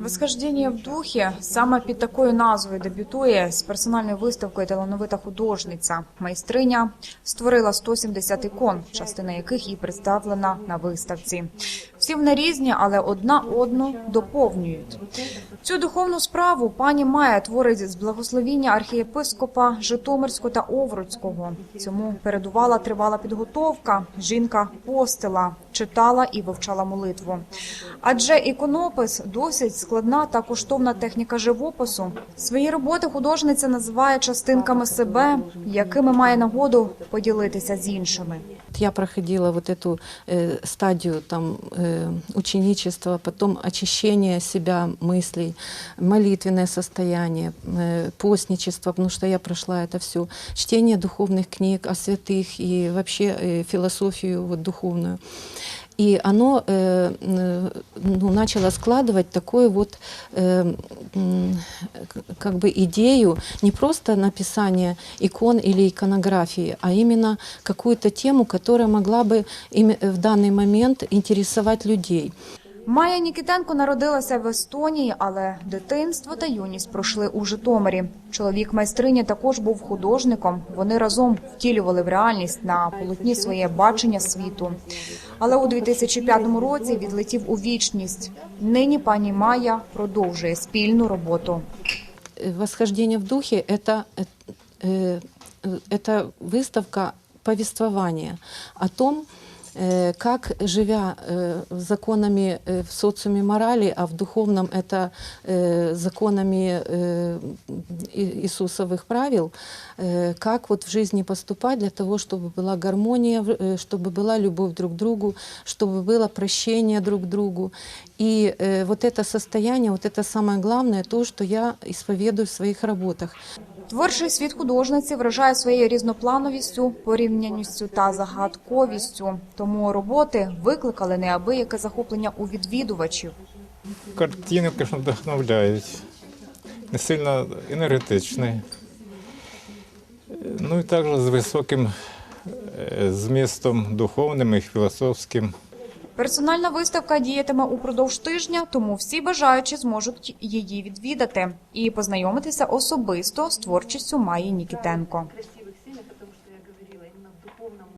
Восхождення в духі саме під такою назвою дебютує з персональною виставкою талановита художниця. Майстриня створила 170 ікон, частина яких і представлена на виставці. Всі вони різні, але одна одну доповнюють. Цю духовну справу пані Майя творить з благословіння архієпископа Житомирського та Овруцького. Цьому передувала тривала підготовка. Жінка постила, читала і вивчала молитву. Адже іконопис досить складна та коштовна техніка живопису. Свої роботи художниця називає частинками себе, якими має нагоду поділитися з іншими. Я проходила вот эту э, стадию там э, ученичества, потом очищение себя, мыслей, молитвенное состояние, э, постничество, потому что я прошла это все, чтение духовных книг о святых и вообще э, философию вот духовную. И оно э, э, ну, начало складывать такую вот э, м, к- как бы идею не просто написания икон или иконографии, а именно какую-то тему, которая могла бы ими- в данный момент интересовать людей. Майя Нікітенко народилася в Естонії, але дитинство та юність пройшли у Житомирі. Чоловік майстрині також був художником. Вони разом втілювали в реальність на полотні своє бачення світу. Але у 2005 році відлетів у вічність. Нині пані Майя продовжує спільну роботу. Э, Восхождение в духе это, э, э, это выставка повествования о том, э, как, живя э, законами э, в социуме морали, а в духовном это э, законами э, И- Иисусовых правил, э, как вот в жизни поступать для того, чтобы была гармония, в- э, чтобы была любовь друг к другу, чтобы было прощение друг к другу. И э, вот это состояние, вот это самое главное, то, что я исповедую в своих работах. Творчий світ художниці вражає своєю різноплановістю, порівняністю та загадковістю. Тому роботи викликали неабияке захоплення у відвідувачів. Картини, звісно, вдохновляють. Не сильно енергетичні. Ну і також з високим е, змістом духовним і філософським. Персональна виставка діятиме упродовж тижня, тому всі бажаючі зможуть її відвідати і познайомитися особисто з творчістю Маї Нікітенко.